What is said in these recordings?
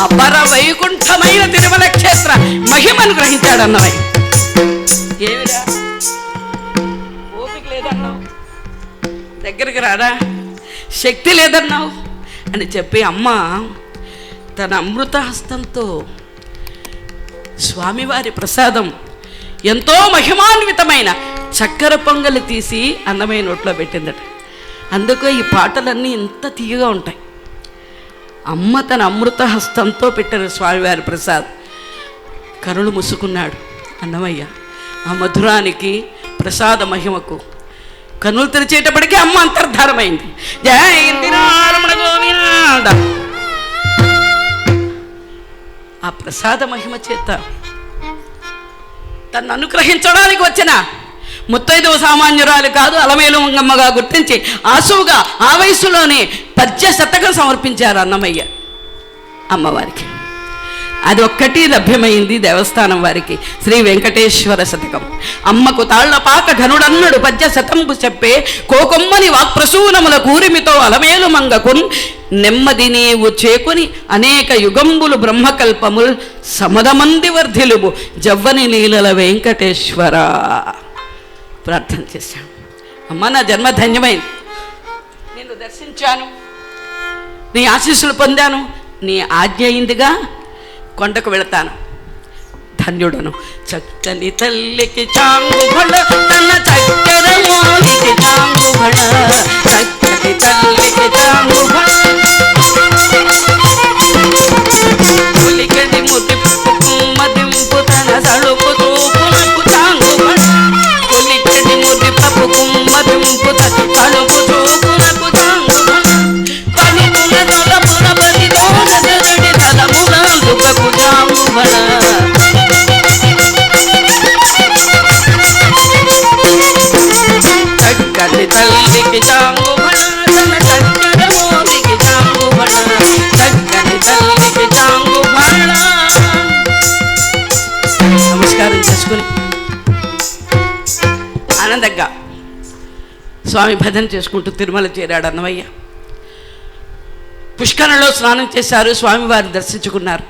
అపర వైకుంఠమైన తిరుమల క్షేత్ర మహిమను గ్రహించాడు అన్నమయ్య ఏమిరా? ఓపిక లేదన్నావు? దగ్గరికి రాడా శక్తి లేదన్నావు? అని చెప్పి అమ్మ తన అమృత హస్తంతో స్వామివారి ప్రసాదం ఎంతో మహిమాన్వితమైన చక్కెర పొంగలి తీసి అన్నమైన నోట్లో పెట్టిందట. అందుకే ఈ పాటలన్నీ ఇంత తీయగా ఉంటాయి. అమ్మ తన అమృత హస్తంతో పెట్టిన స్వామివారి ప్రసాద్ కరుಳು ముసుకున్నాడు. అన్నమయ్య ఆ మధురానికి ప్రసాద మహిమకు కనులు తెరిచేటప్పటికీ అమ్మ అంతర్ధారమైంది జయ ఇందిరారమణ గోవింద. ఆ ప్రసాద మహిమ చేత తను అనుగ్రహించడానికి వచ్చిన ముత్తైదవ సామాన్యురాలు కాదు అలమేలు మంగమ్మగా గుర్తించి ఆసువుగా ఆ వయసులోనే పద్య శతకం సమర్పించారు అన్నమయ్య అమ్మవారికి. అది ఒక్కటి లభ్యమైంది దేవస్థానం వారికి శ్రీ వెంకటేశ్వర శతకం. అమ్మకు తాళ్ళపాక ఘనుడన్నడు పద్య శతంపు చెప్పే కోకొమ్మని వాక్ప్రసూనముల కూరిమితో అలమేలు మంగకున్ నెమ్మది నీవు చేకుని అనేక యుగంబులు బ్రహ్మకల్పముల్ సమదమంది వర్ధిలుబు జవ్వని నీలల వెంకటేశ్వర. ప్రార్థన చేశాం. అమ్మ నా జన్మ ధన్యమైంది. దర్శించాను. నీ ఆశీస్సులు పొందాను. నీ ఆజ్ఞ అయిందిగా కొండకు వెళతాను. ధన్యుడను. చక్కని తల్లికి చాంగుబడ తన చక్కెర మోలికి చాంగుబడ చక్కని తల్లికి చాంగుబడ ఒలికడి ముదింపు కుమ్మదింపు తన తడుపు దగ్గ స్వామి భజన చేసుకుంటూ తిరుమల చేరాడు అన్నమయ్య. పుష్కరంలో స్నానం చేశారు స్వామివారిని దర్శించుకున్నారు.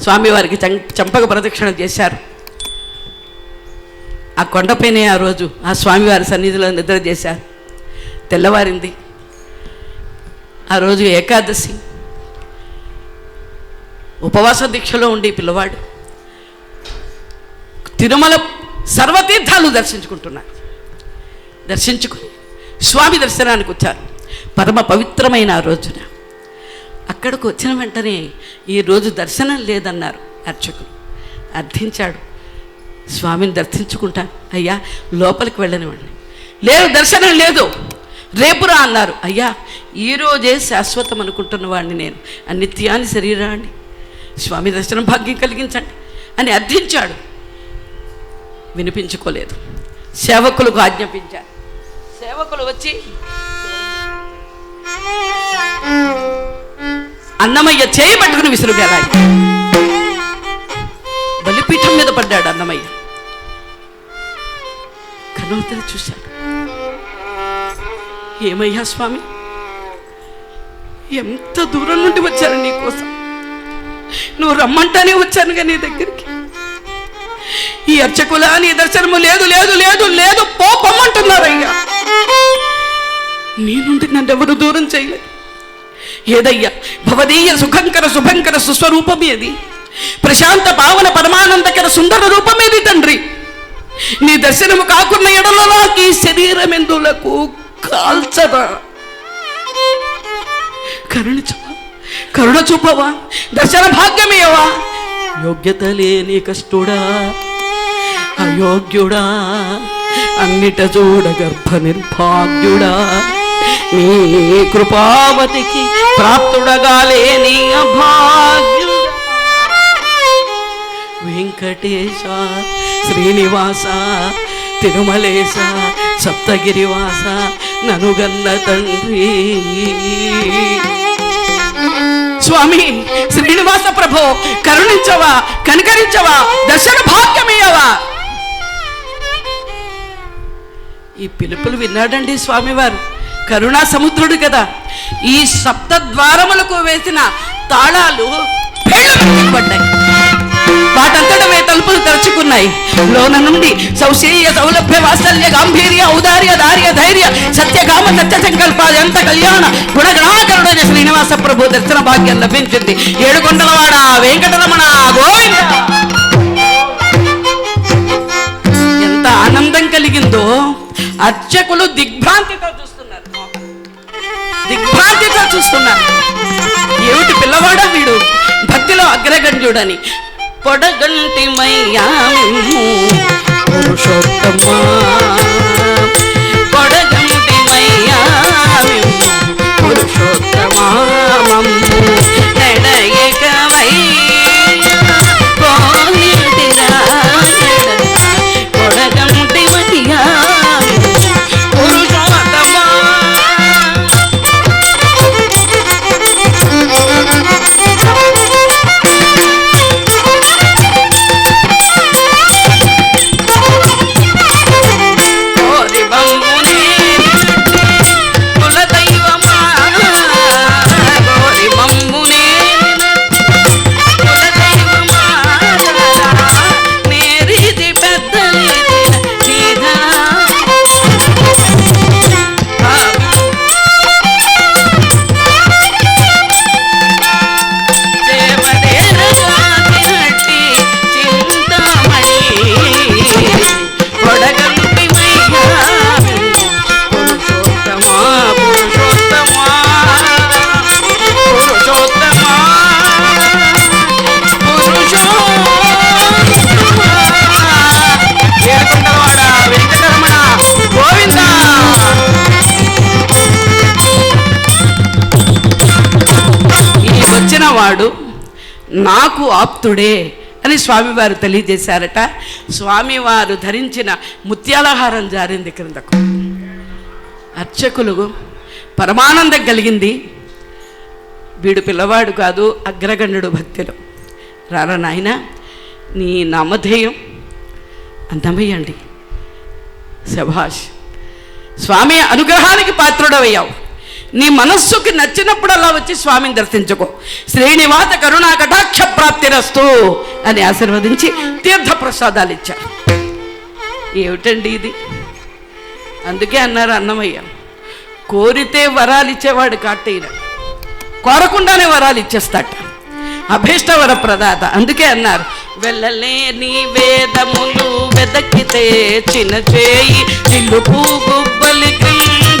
స్వామివారికి చంపక ప్రదక్షిణ చేశారు. ఆ కొండపైనే ఆ రోజు ఆ స్వామివారి సన్నిధిలో నిద్ర చేశారు. తెల్లవారింది. ఆ రోజు ఏకాదశి. ఉపవాస దీక్షలో ఉండి పిల్లవాడు తిరుమల సర్వతీర్థాలు దర్శించుకుంటున్నారు దర్శించుకుని స్వామి దర్శనానికి వచ్చారు. పరమ పవిత్రమైన ఆ రోజున. అక్కడికి వచ్చిన వెంటనే ఈ రోజు దర్శనం లేదన్నారు అర్చకులు. అర్థించాడు. స్వామిని దర్శించుకుంటాను. అయ్యా లోపలికి వెళ్ళనివ్వండి. లేదు దర్శనం లేదు. రేపురా అన్నారు. అయ్యా ఈరోజే శాశ్వతం అనుకుంటున్న వాడిని నేను. ఆ నిత్యాన్ని శరీరాన్ని. స్వామి దర్శనం భాగ్యం కలిగించండి అని అర్థించాడు. వినిపించుకోలేదు. సేవకులకు ఆజ్ఞాపించారు. సేవకులు వచ్చి అన్నమయ్య చేయి పట్టుకుని విసురుగారాడు బలిపీఠం మీద పడ్డాడు అన్నమయ్య. కన్నులు చూశాడు. ఏమయ్యా స్వామి? ఎంత దూరం నుండి వచ్చాను నీకోసం నువ్వు రమ్మంటానే వచ్చానుగా నీ దగ్గరికి. ఈ అర్చకుల నీ దర్శనము లేదు లేదు లేదు లేదు పోపమ్మంటున్నారయ్యా నీ నుండి దూరం చేయలేదు. ఏదయ్యా భవదీయ సుఖంకర శుభంకర సుస్వరూపమేది? ప్రశాంత పావన పరమానందకర సుందర రూపమేది తండ్రి? నీ దర్శనము కాకున్న ఎడలో నాకు ఈ శరీరం ఎందులకు కాల్చదా? కరుణ చూప కరుణ చూపవా దర్శన భాగ్యమేవా యోగ్యత లేని కష్టుడా అయోగ్యుడా అన్నిట చూడ గర్భ నిర్భాగ్యుడా. నీ కృపావతికి ప్రాప్తుడగాలే నీ అభాగ్యుడా. వెంకటేశ శ్రీనివాస తిరుమలేశ సప్తగిరివాస ననుగన్న తండ్రి. స్వామి శ్రీనివాస ప్రభో కరుణించవా కనికరించవా దర్శన భాగ్యమేయవా? ఈ పిలుపులు విన్నాడండి స్వామివారు. కరుణా సముద్రుడు కదా. ఈ సప్త ద్వారములకు వేసిన తాళాలు పడ్డాయి. వాటంతట వే తలుపులు తెరుచుకున్నాయి. లోన నుండి సౌశీయ సౌలభ్య వాత్సల్య గాంభీర్య ఔదార్య దార్య ధైర్య సత్యకామ సత్య సంకల్పాలు ఎంత కళ్యాణ గుణగణాకరుడైన శ్రీనివాస ప్రభు దర్శన భాగ్యం లభించింది. ఏడుకొండలవాడ వెంకటరమణ గోవింద. ఎంత ఆనందం కలిగిందో అర్చకులు దిగ్భ్రాంతితో చూస్తున్నారు. దిగ్భ్రాంతితో చూస్తున్నారు. ఏమిటి పిల్లవాడా వీడు? భక్తిలో అగ్రగణ్యుడని. పొడగంటి మయ్యాము నాకు ఆప్తుడే అని స్వామివారు తెలియజేశారట. స్వామివారు ధరించిన ముత్యాలహారం జారింది క్రిందకు. అర్చకులు పరమానందం కలిగింది. వీడు పిల్లవాడు కాదు అగ్రగణ్యుడు భక్తులు రారా నాయన నీ నామధేయం అందమయ్యండి. శభాష్ స్వామి అనుగ్రహానికి పాత్రుడవయ్యావు. నీ మనస్సుకి నచ్చినప్పుడల్లా వచ్చి స్వామిని దర్శించుకో. శ్రీనివాస కరుణా కటాక్ష ప్రాప్తిరస్తు అని ఆశీర్వదించి తీర్థ ప్రసాదాలు ఇచ్చారు. ఏమిటండి ఇది? అందుకే అన్నారు అన్నమయ్య కోరితే వరాలు ఇచ్చేవాడు కాటయ్య కోరకుండానే వరాలు ఇచ్చేస్తాట. అభీష్టవర ప్రదాత అందుకే అన్నారు వెళ్ళలేని వేదములు వెదకితే చిన్న చేయి చిల్లుపు గుబ్బలి కింద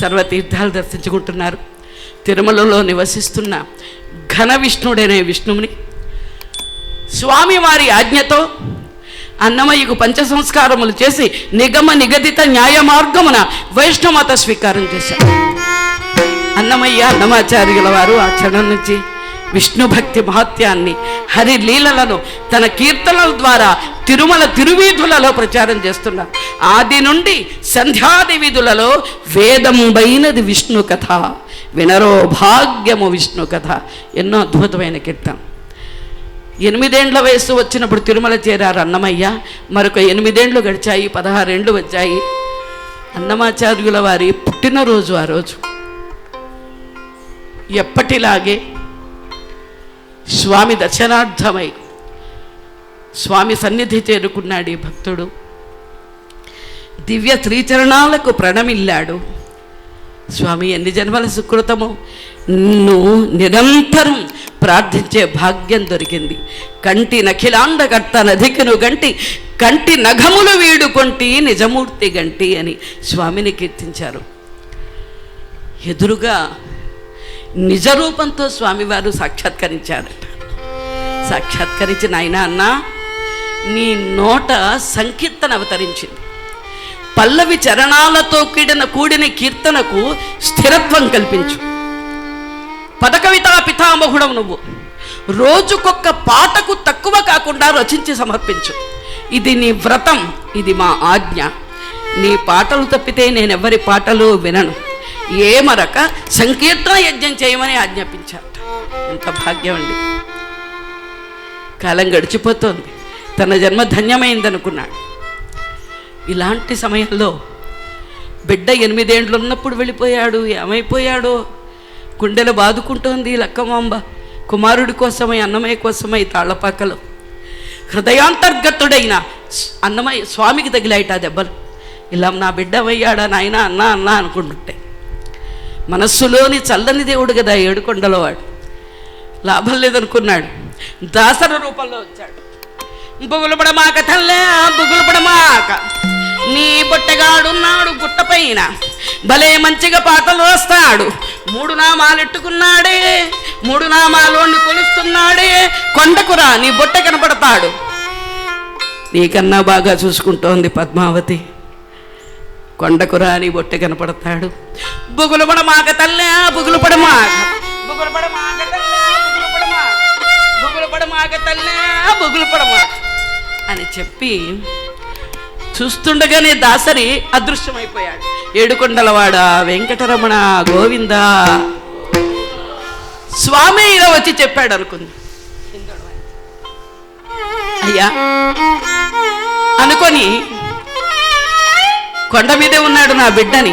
సర్వతీర్థాలు దర్శించుకుంటున్నారు. తిరుమలలో నివసిస్తున్న ఘన విష్ణుడైన విష్ణువుని స్వామివారి ఆజ్ఞతో అన్నమయ్యకు పంచ సంస్కారములు చేసి నిగమ నిగదిత న్యాయ మార్గమున వైష్ణవత స్వీకారం చేశారు. అన్నమయ్య అన్నమాచార్యుల వారు ఆ క్షణం నుంచి విష్ణు భక్తి మహత్యాన్ని హరి లీలలను తన కీర్తనల ద్వారా తిరుమల తిరువీధులలో ప్రచారం చేస్తున్నారు ఆది నుండి సంధ్యాది వీధులలో వేదంబైనది విష్ణు కథ వినరో భాగ్యము విష్ణు కథ. ఎన్నో అద్భుతమైన కీర్తన. ఎనిమిదేండ్ల వయసు వచ్చినప్పుడు తిరుమల చేరారు అన్నమయ్య. మరొక ఎనిమిదేండ్లు గడిచాయి పదహారేండ్లు వచ్చాయి. అన్నమాచార్యుల వారి పుట్టినరోజు ఆ రోజు. ఎప్పటిలాగే స్వామి దర్శనార్థమై స్వామి సన్నిధి చేరుకున్నాడు ఈ భక్తుడు. దివ్య త్రిచరణాలకు ప్రణమిల్లాడు. స్వామి ఎన్ని జన్మల సుకృతము? నిన్ను నిరంతరం ప్రార్థించే భాగ్యం దొరికింది. కంటి నఖిలాండకర్త నధికను గంటి కంటి నఘములు వీడుకొంటి నిజమూర్తి గంటి అని స్వామిని కీర్తించారు. ఎదురుగా నిజరూపంతో స్వామివారు సాక్షాత్కరించారట. సాక్షాత్కరించిన ఆయన అన్న నీ నోట సంకీర్తన అవతరించింది. పల్లవి చరణాలతో కూడిన కూడిన కీర్తనకు స్థిరత్వం కల్పించు. పదకవితా పితామహుడవు నువ్వు. రోజుకొక్క పాటకు తక్కువ కాకుండా రచించి సమర్పించు. ఇది నీ వ్రతం ఇది మా ఆజ్ఞ. నీ పాటలు తప్పితే నేనెవ్వరి పాటలు వినను. ఏమరక సంకీర్తన యజ్ఞం చేయమని ఆజ్ఞాపించారట. ఎంత భాగ్యం అండి కాలం గడిచిపోతోంది. తన జన్మ ధన్యమైందనుకున్నాడు. ఇలాంటి సమయంలో బిడ్డ ఎనిమిదేండ్లు ఉన్నప్పుడు వెళ్ళిపోయాడు ఏమైపోయాడో గుండెలు బాదుకుంటోంది లక్కమాంబ. కుమారుడి కోసమై అన్నమయ్య కోసమై తాళ్ళపాకలు హృదయాంతర్గతుడైన అన్నమయ్య స్వామికి తగిలాయిట దెబ్బలు. ఇలా నా బిడ్డ అయ్యాడా నాయన అన్నా అన్నా అనుకుంటుంటే. మనస్సులోని చల్లని దేవుడు కదా ఏడుకొండలో వాడు. లాభం లేదనుకున్నాడు. దాసర రూపంలో వచ్చాడు. బుగులుపడమాక తల్లే బుగులుపడమాక నీ బొట్టగాడున్నాడు గుట్టపైన భలే మంచిగా పాటలు వస్తాడు మూడు నామాలెట్టుకున్నాడే మూడు నామాలోని కొలుస్తున్నాడే కొండకురా నీ బొట్ట కనపడతాడు. నీకన్నా బాగా చూసుకుంటోంది పద్మావతి. కొండకు రాని బొట్టె కనపడతాడు. బుగులు పడమాక తల్లే బుగులు పడమాక బుగులు పడమాక తల్లే బుగులు పడ మాక పడమాక తల్లే బుగులు పడమాక అని చెప్పి చూస్తుండగానే దాసరి అదృశ్యమైపోయాడు. ఏడుకొండలవాడ వెంకటరమణ గోవింద స్వామి ఇలా వచ్చి చెప్పాడు అనుకుంది. అయ్యా అనుకొని కొండ మీదే ఉన్నాడు నా బిడ్డని.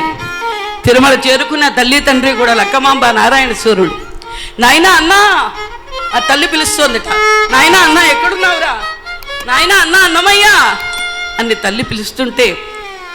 తిరుమల చేరుకున్న తల్లి తండ్రి కూడా లక్కమాంబ నారాయణ సూర్యుడు. నాయనా అన్నా ఆ తల్లి పిలుస్తోందిట. నాయనా అన్నా ఎక్కడున్నావురా? నాయనా అన్నా అన్నమయ్యా. అని తల్లి పిలుస్తుంటే